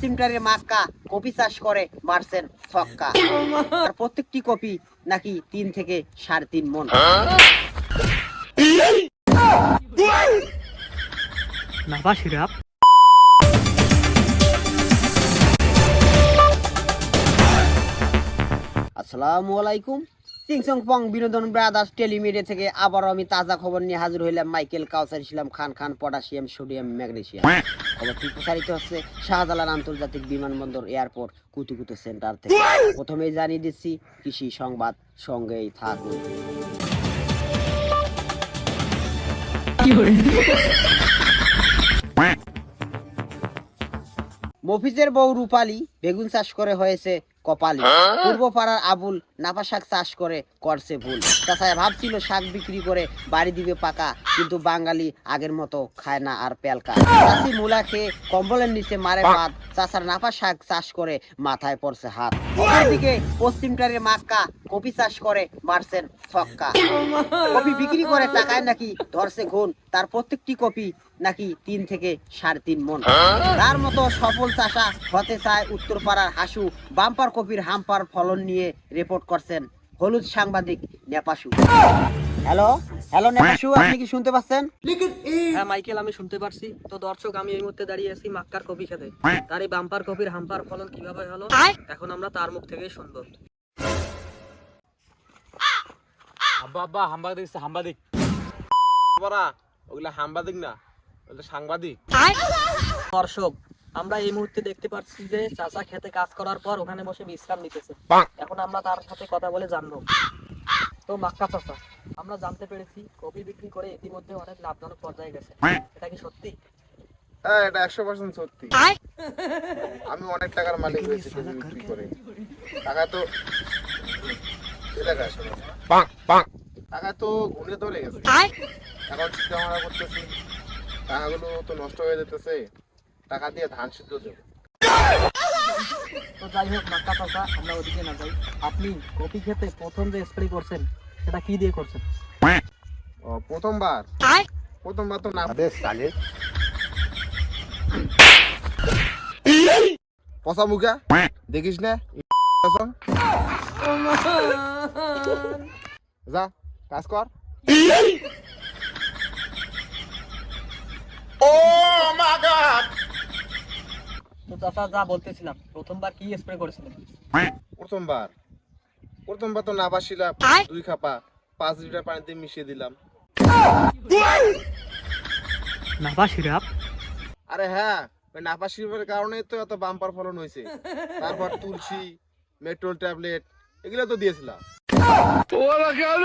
সিমটারে Mecca copy চাষ করে মারছেন ছক্কা। আর প্রত্যেকটি কপি নাকি তিন থেকে সাড়ে তিন মন। সিরাপ। আসসালামু আলাইকুম। সিংসং পং বিনোদন ব্রাদার্স টেলিমিডিয়া থেকে আবারও আমি তাজা খবর নিয়ে হাজির হইলাম Michael Kawsar Islam Khan Khan potassium sodium magnesium খবরটি প্রচারিত হচ্ছে শাহজালাল আন্তর্জাতিক বিমানবন্দর এয়ারপোর্ট কুতুকুতু সেন্টার থেকে। প্রথমেই জানিয়ে দিচ্ছি কৃষি সংবাদ সঙ্গেই থাকুন। মফিজের বউ রূপালী বেগুন চাষ করে হয়েছে কপালি। পূর্ব পাড়ার আবুল নাপা শাক চাষ করে করছে ভুল। তাছাড়া ভাবছিল শাক বিক্রি করে বাড়ি দিবে পাকা কিন্তু বাঙালি আগের মতো খায় না আর পেলকা চাষি মূলা খেয়ে কম্বলের নিচে মারে ভাত চাষার নাপা শাক চাষ করে মাথায় পড়ছে হাত। দিকে পশ্চিমটারে মাক্কা কপি চাষ করে মারছেন ছক্কা। কপি বিক্রি করে টাকায় নাকি ধরছে ঘুণ তার প্রত্যেকটি কপি নাকি তিন থেকে সাড়ে তিন মন তার মতো সফল চাষা হতে চায় উত্তরপাড়ার হাসু বাম্পার কপির হাম্পার ফলন নিয়ে রিপোর্ট করছেন হলুদ সাংবাদিক নেপাসু। হ্যালো? হ্যালো নেপাসু আপনি কি শুনতে পাচ্ছেন? হ্যাঁ মাইকেল আমি শুনতে পারছি। তো দর্শক আমি এই মুহূর্তে দাঁড়িয়ে আছি মাক্কার কপি খেতে। তার এই বাম্পার কপির হাম্পার ফলন কীভাবে হলো এখন আমরা তার মুখ থেকেই শুনব। আব্বা হাম্বাদিক দেখছে হাম্বাদিক। বড়া ওগুলা হাম্বাদিক না ওগুলা সাংবাদিক। দর্শক আমরা এই মুহূর্তে দেখতে পাচ্ছি যে চাচা খেতে কাজ করার পর ওখানে বসে বিশ্রাম নিতেছে। এখন আমরা তার সাথে কথা বলে জানব। তো মাক্কা চাচা আমরা জানতে পেরেছি কপি বিক্রি করে ইতিমধ্যে অনেক লাভজনক পর্যায়ে গেছে। এটা কি সত্যি? হ্যাঁ এটা একশো পার্সেন্ট সত্যি। আমি অনেক টাকার মালিক হয়েছি কপি বিক্রি করে। টাকা তো টাকা তো এখন চিন্তা ভাবনা করতেছি টাকাগুলো তো নষ্ট হয়ে যেতেছে টাকা দিয়ে ধান সিদ্ধ দেবো তো যাই হোক মাক্কা চাচা আমরা ওদিকে না যাই। আপনি কপি খেতে প্রথম যে স্প্রে করছেন সেটা কি দিয়ে করছেন? ও, প্রথমবার। প্রথমবার তো না পচা মুখা দেখিস না? যা। কাজ কর। তো চাচা যা বলতেছিলাম প্রথমবার কি স্প্রে করেছিলেন? প্রথমবার। প্রথমবার তো নাবা শিলা দুই খাপা পাঁচ লিটার পানিতে মিশিয়ে দিলাম। নাভা সিরাপ আরে হ্যাঁ ওই নাপা শিল্পের কারণে তো এত বাম্পার ফলন হয়েছে। তারপর তুলসী মেট্রোল ট্যাবলেট এগুলো তো দিয়েছিলাম। কেন